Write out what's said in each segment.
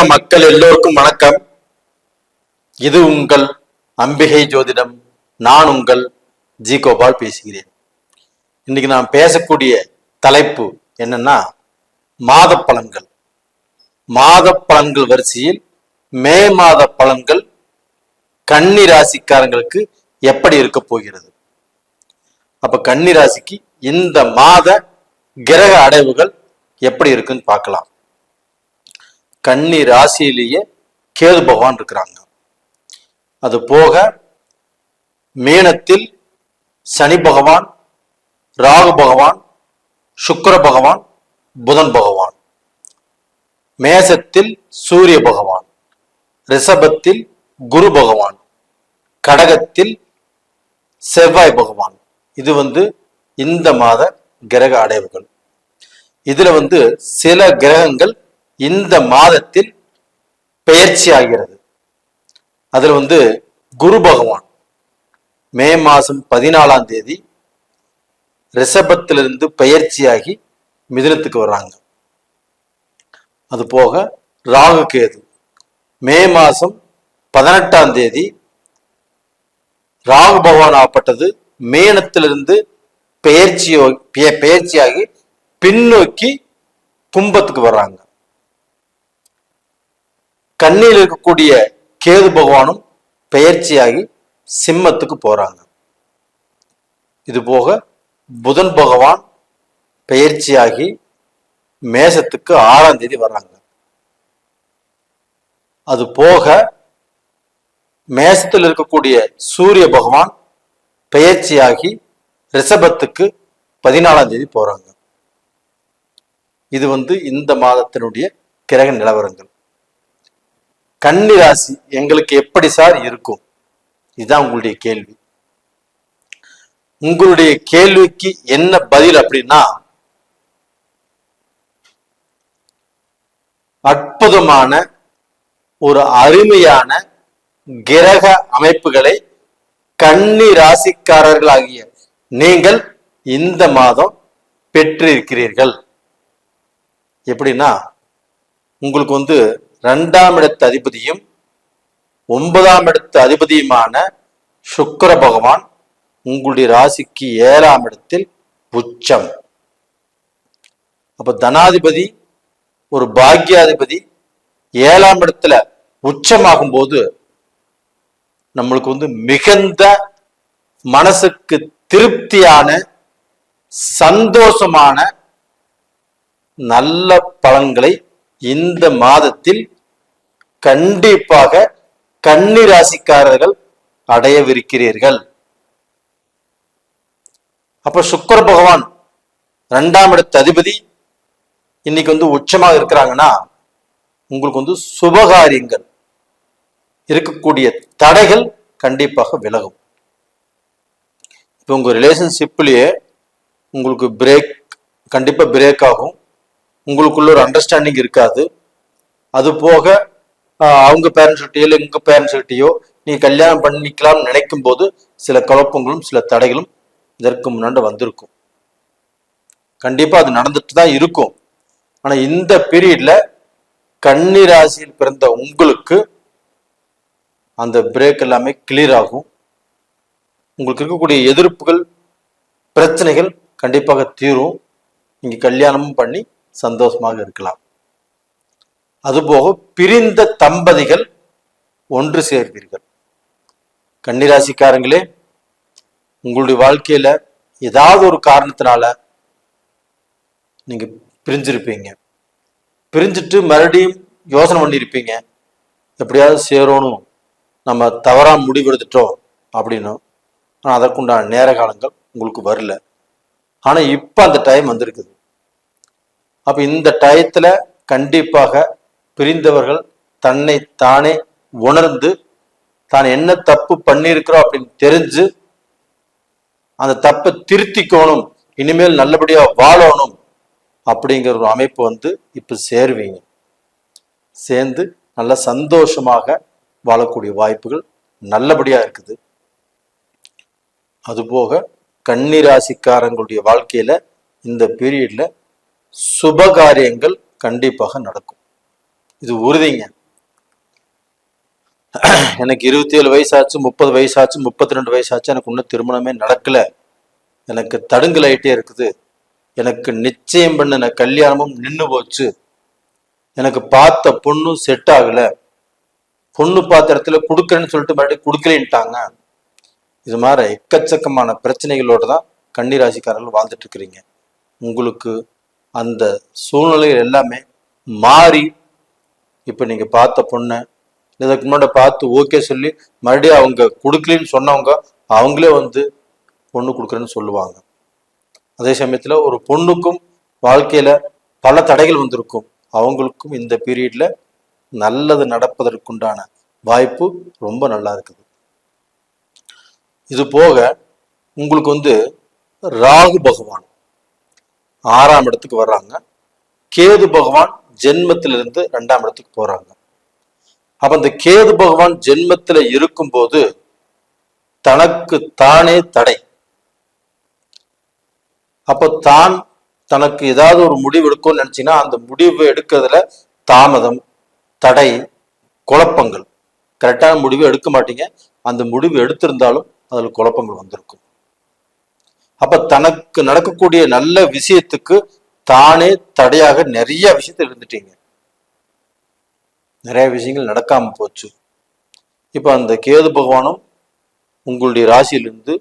உலக மக்கள் எல்லோருக்கும் வணக்கம். இது உங்கள் அம்பிகை ஜோதிடம். நான் உங்கள் ஜி கோபால் பேசுகிறேன். இன்னைக்கு நான் பேசக்கூடிய தலைப்பு என்னன்னா மாத பலன்கள். மாத பலன்கள் வரிசையில் மே மாத பலன்கள் கன்னி ராசிக்காரங்களுக்கு எப்படி இருக்க போகிறது? அப்ப கன்னி ராசிக்கு இந்த மாத கிரக அடைவுகள் எப்படி இருக்குன்னு பார்க்கலாம். கன்னி ராசியிலேயே கேது பகவான் இருக்கிறாங்க. அது போக மீனத்தில் சனி பகவான் ராகு பகவான் சுக்கர பகவான் புதன் பகவான். மேசத்தில் சூரிய பகவான் ரிஷபத்தில் குரு பகவான் கடகத்தில் செவ்வாய் பகவான். இது வந்து இந்த மாத கிரக அடைவுகள். இதுல வந்து சில கிரகங்கள் இந்த மாதத்தில் பெயர்ச்சி ஆகிறது. அதில் வந்து குரு பகவான் மே மாதம் பதினாலாம் தேதி ரிஷபத்திலிருந்து பெயர்ச்சியாகி மிதுனத்துக்கு வர்றாங்க. அது போக ராகு கேது மே மாதம் பதினெட்டாம் தேதி ராகு பகவான் ஆப்பட்டது மேனத்திலிருந்து பெயர்ச்சியோ பெயர்ச்சியாகி பின்னோக்கி கும்பத்துக்கு வர்றாங்க. கண்ணில் இருக்கக்கூடிய கேது பகவானும் பெயர்ச்சியாகி சிம்மத்துக்கு போறாங்க. இது போக புதன் பகவான் பெயர்ச்சியாகி மேசத்துக்கு ஆறாம் தேதி வர்றாங்க. அது போக மேசத்தில் இருக்கக்கூடிய சூரிய பகவான் பெயர்ச்சியாகி ரிஷபத்துக்கு பதினாலாம் தேதி போறாங்க. இது வந்து இந்த மாதத்தினுடைய கிரக நிலவரங்கள். கன்னி ராசி எங்களுக்கு எப்படி சார் இருக்கும்? இதுதான் உங்களுடைய கேள்வி. உங்களுடைய கேள்விக்கு என்ன பதில் அப்படின்னா அற்புதமான ஒரு அருமையான கிரக அமைப்புகளை கன்னி ராசிக்காரர்களாகிய நீங்கள் இந்த மாதம் பெற்றிருக்கிறீர்கள். எப்படின்னா உங்களுக்கு வந்து ரெண்டாம் இடத்து அதிபதியும் ஒன்பதாம் இடத்து அதிபதியுமான சுக்கர பகவான் உங்களுடைய ராசிக்கு ஏழாம் இடத்தில் உச்சம் அப்ப தனாதிபதி ஒரு பாக்யாதிபதி ஏழாம் இடத்துல உச்சமாகும் போது நம்மளுக்கு வந்து மிகுந்த மனசுக்கு திருப்தியான சந்தோஷமான நல்ல பலன்களை இந்த மாதத்தில் கண்டிப்பாக கன்னி ராசிக்காரர்கள் அடையவிருக்கிறீர்கள். அப்ப சுக்கர பகவான் ரெண்டாம் இடத்து அதிபதி இன்னைக்கு வந்து உச்சமாக இருக்கிறாங்கன்னா உங்களுக்கு வந்து சுபகாரியங்கள் இருக்கக்கூடிய தடைகள் கண்டிப்பாக விலகும். இப்போ உங்க ரிலேஷன்ஷிப்லயே உங்களுக்கு பிரேக் கண்டிப்பா பிரேக் ஆகும். உங்களுக்குள்ள ஒரு அண்டர்ஸ்டாண்டிங் இருக்காது. அது போக அவங்க பேரண்ட்ஸ் கிட்டயோ இல்லை உங்கள் பேரண்ட்ஸ் கிட்டயோ நீ கல்யாணம் பண்ணிக்கலாம்னு நினைக்கும் போது சில குழப்பங்களும் சில தடைகளும் இதற்கு முன்னாடி வந்திருக்கும். கண்டிப்பாக அது நடந்துட்டு தான் இருக்கும். ஆனால் இந்த பீரியட்ல கன்னி ராசியில் பிறந்த உங்களுக்கு அந்த பிரேக் எல்லாமே கிளியர் ஆகும். உங்களுக்கு இருக்கக்கூடிய எதிர்ப்புகள் பிரச்சனைகள் கண்டிப்பாக தீரும். நீங்கள் கல்யாணமும் பண்ணி சந்தோஷமாக இருக்கலாம். அதுபோக பிரிந்த தம்பதிகள் ஒன்று சேர்வீர்கள். கன்னிராசிக்காரங்களே உங்களுடைய வாழ்க்கையில ஏதாவது ஒரு காரணத்தினால நீங்க பிரிஞ்சிருப்பீங்க. பிரிஞ்சிட்டு மறுபடியும் யோசனை பண்ணியிருப்பீங்க. எப்படியாவது சேரணும் நம்ம தவறா முடிவெடுத்துட்டோம் அப்படின்னு. ஆனால் அதற்குண்டான நேர காலங்கள் உங்களுக்கு வரல. ஆனா இப்ப அந்த டைம் வந்திருக்குது. அப்போ இந்த டயத்தில் கண்டிப்பாக பிரிந்தவர்கள் தன்னை தானே உணர்ந்து தான் என்ன தப்பு பண்ணியிருக்கிறோம் அப்படின்னு தெரிஞ்சு அந்த தப்பை திருத்திக்கணும் இனிமேல் நல்லபடியாக வாழணும் அப்படிங்கிற ஒரு அமைப்பு வந்து இப்போ சேருவீங்க. சேர்ந்து நல்ல சந்தோஷமாக வாழக்கூடிய வாய்ப்புகள் நல்லபடியாக இருக்குது. அதுபோக கன்னிராசிக்காரங்களுடைய வாழ்க்கையில் இந்த பீரியடில் சுபகாரியங்கள் கண்டிப்பாக நடக்கும். இது உறுதிங்க. எனக்கு இருபத்தி ஏழு வயசாச்சு முப்பது வயசாச்சு முப்பத்தி ரெண்டு வயசாச்சு எனக்கு இன்னும் திருமணமே நடக்கல. எனக்கு தடுங்கல் ஆயிட்டே இருக்குது. எனக்கு நிச்சயம் பண்ணின கல்யாணமும் நின்று போச்சு. எனக்கு பார்த்த பொண்ணும் செட் ஆகல. பொண்ணு பாத்திரத்துல கொடுக்கறேன்னு கொடுக்குறேன்னு சொல்லிட்டு மறுபடியும் கொடுக்கலன்ட்டாங்க. இது மாதிரி எக்கச்சக்கமான பிரச்சனைகளோடு தான் கன்னிராசிக்காரர்கள் வாழ்ந்துட்டு இருக்கிறீங்க. உங்களுக்கு அந்த சூழ்நிலைகள் எல்லாமே மாறி இப்போ நீங்கள் பார்த்த பொண்ணை இதுக்கு முன்னாடி பார்த்து ஓகே சொல்லி மறுபடியும் அவங்க கொடுக்கலன்னு சொன்னவங்க அவங்களே வந்து பொண்ணு கொடுக்குறேன்னு சொல்லுவாங்க. அதே சமயத்தில் ஒரு பொண்ணுக்கும் வாழ்க்கையில் பல தடைகள் வந்திருக்கும். அவங்களுக்கும் இந்த பீரியடில் நல்லது நடப்பதற்குண்டான வாய்ப்பு ரொம்ப நல்லா இருக்குது. இது போக உங்களுக்கு வந்து ராகு பகவான். ஆறாம் இடத்துக்கு வர்றாங்க. கேது பகவான் ஜென்மத்திலிருந்து ரெண்டாம் இடத்துக்கு போறாங்க. அப்ப அந்த கேது பகவான் ஜென்மத்துல இருக்கும்போது தனக்கு தானே தடை. அப்போ தான் தனக்கு ஏதாவது ஒரு முடிவு எடுக்கும்னு நினைச்சீங்கன்னா அந்த முடிவு எடுக்கிறதுல தாமதம் தடை குழப்பங்கள். கரெக்டான முடிவு எடுக்க மாட்டீங்க. அந்த முடிவு எடுத்திருந்தாலும் அதில் குழப்பங்கள் வந்திருக்கும். அப்ப தனக்கு நடக்கக்கூடிய நல்ல விஷயத்துக்கு தானே தடையாக நிறைய விஷயத்த இருந்துட்டீங்க. நிறைய விஷயங்கள் நடக்காம போச்சு. இப்ப அந்த கேது பகவானும் உங்களுடைய ராசியிலிருந்து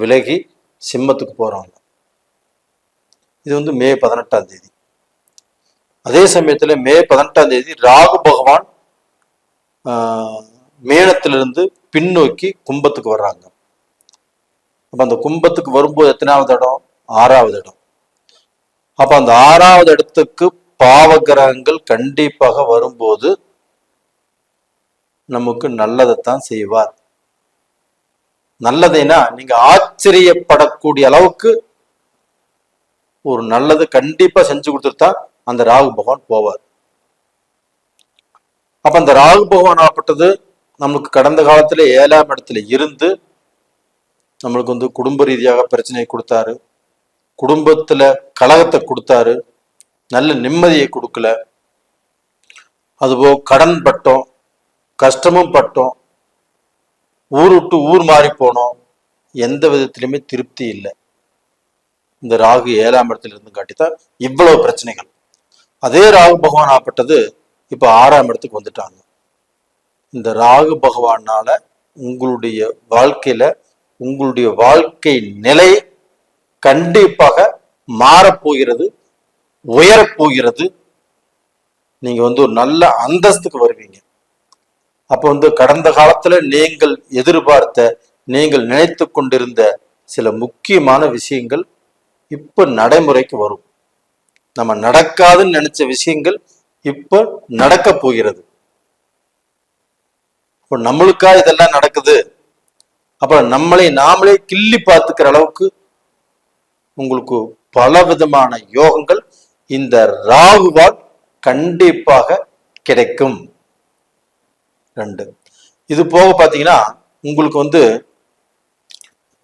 விலகி சிம்மத்துக்கு போறாங்க. இது வந்து மே பதினெட்டாம் தேதி. அதே சமயத்துல மே பதினெட்டாம் தேதி ராகு பகவான் மேனத்திலிருந்து பின்னோக்கி கும்பத்துக்கு வர்றாங்க. அப்ப அந்த கும்பத்துக்கு வரும்போது எத்தனாவது இடம்? ஆறாவது இடம். அப்ப அந்த ஆறாவது இடத்துக்கு பாவ கிரகங்கள் கண்டிப்பாக வரும்போது நமக்கு நல்லதைத்தான் செய்வார். நல்லதைனா நீங்க ஆச்சரியப்படக்கூடிய அளவுக்கு ஒரு நல்லது கண்டிப்பா செஞ்சு கொடுத்துட்டு அந்த ராகு பகவான் போவார். அப்ப அந்த ராகு பகவான் ஆகப்பட்டது நமக்கு கடந்த காலத்துல ஏழாம் இடத்துல இருந்து நம்மளுக்கு வந்து குடும்ப ரீதியாக பிரச்சனையை கொடுத்தாரு. குடும்பத்துல கலகத்தை கொடுத்தாரு. நல்ல நிம்மதியை கொடுக்கல. அதுபோக கடன் பட்டோம் கஷ்டமும் பட்டோம். ஊர் விட்டு ஊர் மாறி போனோம். எந்த விதத்திலுமே திருப்தி இல்லை. இந்த ராகு ஏழாம் இடத்துல இருந்து காட்டித்தான் இவ்வளவு பிரச்சனைகள். அதே ராகு பகவான் ஆப்பட்டது இப்போ ஆறாம் இடத்துக்கு வந்துட்டாங்க. இந்த ராகு பகவானால உங்களுடைய வாழ்க்கையில உங்களுடைய வாழ்க்கை நிலை கண்டிப்பாக மாறப்போகிறது உயரப்போகிறது. நீங்க வந்து ஒரு நல்ல அந்தஸ்துக்கு வருவீங்க. அப்போ வந்து கடந்த காலத்துல நீங்கள் எதிர்பார்த்த நீங்கள் நினைத்து கொண்டிருந்த சில முக்கியமான விஷயங்கள் இப்ப நடைமுறைக்கு வரும். நம்ம நடக்காதுன்னு நினைச்ச விஷயங்கள் இப்ப நடக்க போகிறது. இப்போ நம்மளுக்கா இதெல்லாம் நடக்குது? அப்ப நம்மளை நாமளே கிள்ளி பார்த்துக்கிற அளவுக்கு உங்களுக்கு பல விதமான யோகங்கள் இந்த ராகுவால் கண்டிப்பாக கிடைக்கும். ரெண்டு. இது போக பாத்தீங்கன்னா உங்களுக்கு வந்து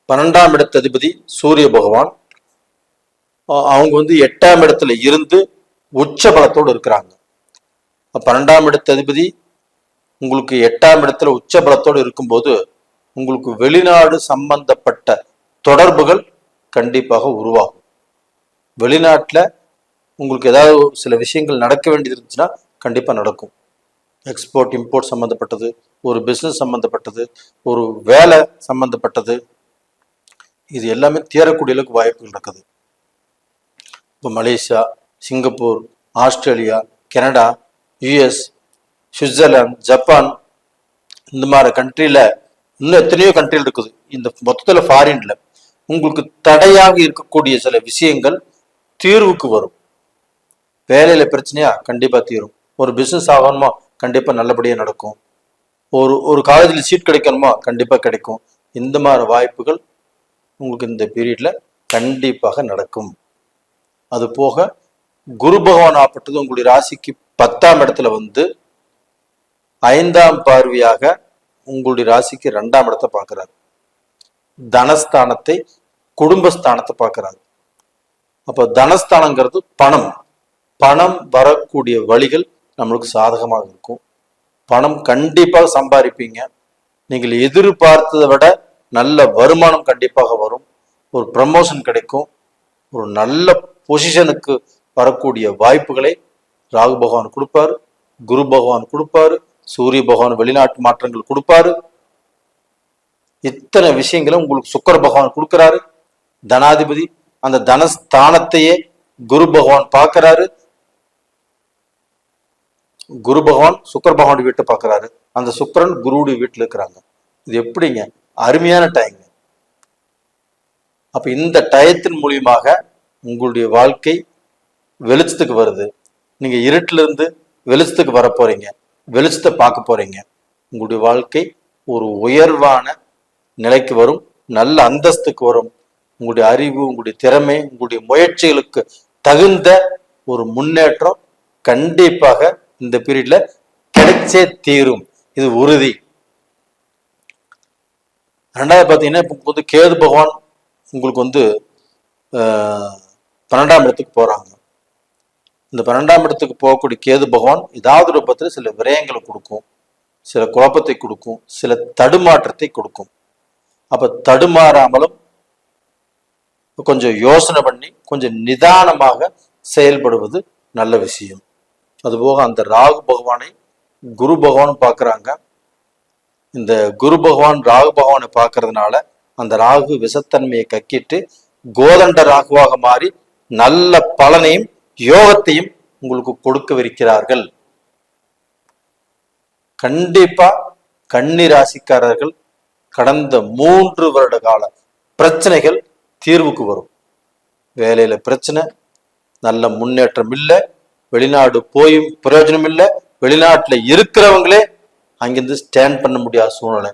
பன்னெண்டாம் இடத்து அதிபதி சூரிய பகவான் அவங்க வந்து எட்டாம் இடத்துல இருந்து உச்ச பலத்தோடு இருக்கிறாங்க. பன்னெண்டாம் இடத்து அதிபதி உங்களுக்கு எட்டாம் இடத்துல உச்ச பலத்தோடு இருக்கும்போது உங்களுக்கு வெளிநாடு சம்பந்தப்பட்ட தொடர்புகள் கண்டிப்பாக உருவாகும். வெளிநாட்டில் உங்களுக்கு ஏதாவது சில விஷயங்கள் நடக்க வேண்டியது இருந்துச்சுன்னா கண்டிப்பாக நடக்கும். எக்ஸ்போர்ட் இம்போர்ட் சம்மந்தப்பட்டது ஒரு பிஸ்னஸ் சம்மந்தப்பட்டது ஒரு வேலை சம்மந்தப்பட்டது இது எல்லாமே தேரக்கூடிய அளவுக்கு வாய்ப்புகள் இருக்குது. இப்போ Malaysia Singapore Australia Canada US Switzerland Japan இந்த மாதிரி கண்ட்ரியில் இன்னும் எத்தனையோ கண்ட்ரியில் இருக்குது. இந்த மொத்தத்தில் ஃபாரின்ல உங்களுக்கு தடையாக இருக்கக்கூடிய சில விஷயங்கள் தீர்வுக்கு வரும். வேலையில பிரச்சனையா? கண்டிப்பா தீரும். ஒரு பிசினஸ் ஆகணுமா? கண்டிப்பா நல்லபடியா நடக்கும். ஒரு ஒரு காலேஜில் சீட் கிடைக்கணுமா? கண்டிப்பா கிடைக்கும். இந்த மாதிரி வாய்ப்புகள் உங்களுக்கு இந்த பீரியட்ல கண்டிப்பாக நடக்கும். அது போக குரு பகவான் ஆப்பட்டது உங்களுடைய ராசிக்கு பத்தாம் இடத்துல வந்து ஐந்தாம் பார்வையாக உங்களுடைய ராசிக்கு ரெண்டாம் இடத்தை பார்க்கிறாரு. தனஸ்தானத்தை குடும்பஸ்தானத்தை பார்க்கிறாரு. அப்போ தனஸ்தானங்கிறது பணம். பணம் வரக்கூடிய வழிகள் நம்மளுக்கு சாதகமாக இருக்கும். பணம் கண்டிப்பாக சம்பாதிப்பீங்க. நீங்கள் எதிர்பார்த்ததை விட நல்ல வருமானம் கண்டிப்பாக வரும். ஒரு ப்ரமோஷன் கிடைக்கும். ஒரு நல்ல பொசிஷனுக்கு வரக்கூடிய வாய்ப்புகளை ராகு பகவான் கொடுப்பாரு. குரு பகவான் கொடுப்பாரு. சூரிய பகவான் வெளிநாட்டு மாற்றங்கள் கொடுப்பாரு. இத்தனை விஷயங்களும் உங்களுக்கு சுக்கர பகவான் கொடுக்கிறாரு. தனாதிபதி அந்த தனஸ்தானத்தையே குரு பகவான் பார்க்கறாரு. குரு பகவான் சுக்கர பகவான் வீட்டை பார்க்கறாரு. அந்த சுக்கரன் குருவுடைய வீட்டில் இருக்கிறாங்க. இது எப்படிங்க? அருமையான டைங்க அப்ப இந்த டயத்தின் மூலியமாக உங்களுடைய வாழ்க்கை வெளிச்சத்துக்கு வருது. நீங்க இருட்டிலிருந்து வெளிச்சத்துக்கு வர போறீங்க வெளிச்சத்தை பார்க்க போறீங்க. உங்களுடைய வாழ்க்கை ஒரு உயர்வான நிலைக்கு வரும். நல்ல அந்தஸ்துக்கு வரும். உங்களுடைய அறிவு உங்களுடைய திறமை உங்களுடைய முயற்சிகளுக்கு தகுந்த ஒரு முன்னேற்றம் கண்டிப்பாக இந்த பீரியட்ல கிடைச்சே தீரும். இது உறுதி. ரெண்டாவது பார்த்தீங்கன்னா இப்போ வந்து கேது பகவான் உங்களுக்கு வந்து ஆஹ், பன்னெண்டாம் இடத்துக்கு போறாங்க. இந்த பன்னெண்டாம் இடத்துக்கு போகக்கூடிய கேது பகவான் ஏதாவது ரூபத்தில் சில விரயங்களை கொடுக்கும் சில குழப்பத்தை கொடுக்கும் சில தடுமாற்றத்தை கொடுக்கும். அப்போ தடுமாறாமலும் கொஞ்சம் யோசனை பண்ணி கொஞ்சம் நிதானமாக செயல்படுவது நல்ல விஷயம். அதுபோக அந்த ராகு பகவானை குரு பகவான் பார்க்குறாங்க. இந்த குரு பகவான் ராகு பகவானை பார்க்கறதுனால அந்த ராகு விஷத்தன்மையை கக்கிட்டு கோதண்ட ராகுவாக மாறி நல்ல பலனையும் யோகத்தையும் உங்களுக்கு கொடுக்கவிருக்கிறார்கள். கண்டிப்பா கன்னி ராசிக்காரர்கள் கடந்த மூன்று வருட கால பிரச்சனைகள் தீர்வுக்கு வரும். வேலையில பிரச்சனை நல்ல முன்னேற்றம் இல்லை வெளிநாடு போயும் பிரயோஜனம் இல்லை வெளிநாட்டுல இருக்கிறவங்களே அங்கிருந்து ஸ்டாண்ட் பண்ண முடியாத சூழ்நிலை.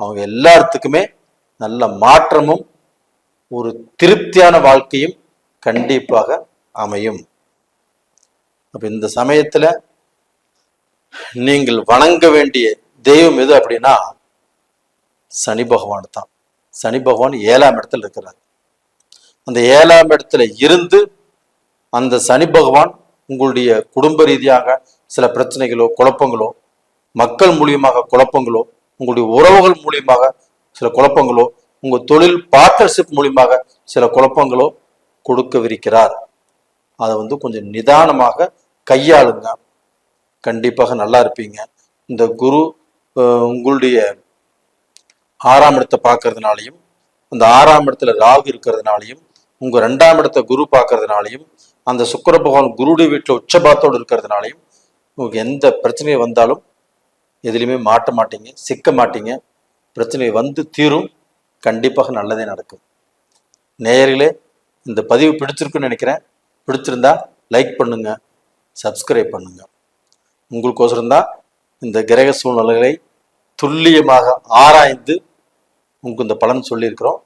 அவங்க எல்லாத்துக்குமே நல்ல மாற்றமும் ஒரு திருப்தியான வாழ்க்கையும் கண்டிப்பாக அமையும். அப்ப இந்த சமயத்துல நீங்கள் வணங்க வேண்டிய தெய்வம் எது அப்படின்னா சனி பகவான் தான். சனி பகவான் ஏழாம் இடத்துல இருக்கிறார். அந்த ஏழாம் இடத்துல இருந்து அந்த சனி பகவான் உங்களுடைய குடும்ப ரீதியாக சில பிரச்சனைகளோ குழப்பங்களோ மக்கள் மூலியமாக குழப்பங்களோ உங்களுடைய உறவுகள் மூலியமாக சில குழப்பங்களோ உங்க தொழில் பார்ட்னர்ஷிப் மூலியமாக சில குழப்பங்களோ கொடுக்கவிருக்கிறார். அதை வந்து கொஞ்சம் நிதானமாக கையாளுங்க. கண்டிப்பாக நல்லா இருப்பீங்க. இந்த குரு உங்களுடைய ஆறாம் இடத்தை பார்க்கறதுனாலையும் அந்த ஆறாம் இடத்துல ராகு இருக்கிறதுனாலையும் உங்க ரெண்டாம் இடத்தை குரு பார்க்கறதுனாலையும் அந்த சுக்கர பகவான் குருடைய வீட்டில் உச்சபாத்தோடு இருக்கிறதுனாலையும் உங்களுக்கு எந்த பிரச்சனை வந்தாலும் எதுலையுமே மாட்ட மாட்டீங்க சிக்க மாட்டீங்க. பிரச்சனை வந்து தீரும். கண்டிப்பாக நல்லதே நடக்கும். நேயர்களே இந்த பதிவு பிடிச்சிருக்குன்னு நினைக்கிறேன். பிடிச்சிருந்தா லைக் பண்ணுங்கள் சப்ஸ்கிரைப் பண்ணுங்கள் உங்களுக்கோசரம் தான் இந்த கிரக சூழ்நிலைகளை துல்லியமாக ஆராய்ந்து உங்களுக்கு இந்த பலன் சொல்லியிருக்கிறோம்.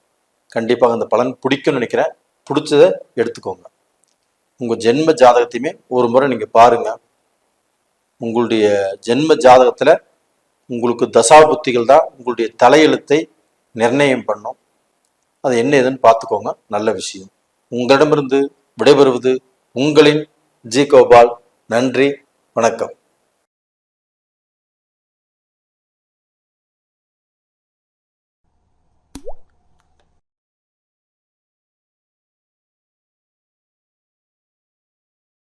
கண்டிப்பாக இந்த பலன் பிடிக்கும்னு நினைக்கிறேன். பிடிச்சதை எடுத்துக்கோங்க. உங்கள் ஜென்ம ஜாதகத்தையுமே ஒரு முறை நீங்கள் பாருங்கள் உங்களுடைய ஜென்ம ஜாதகத்தில் உங்களுக்கு தசாபுத்திகள் தான் உங்களுடைய தலையெழுத்தை நிர்ணயம் பண்ணும். அது என்ன ஏதுன்னு பார்த்துக்கோங்க. நல்ல விஷயம். உங்களிடமிருந்து விடைபெறுவது உங்களின் ஜி கோபால் நன்றி வணக்கம்.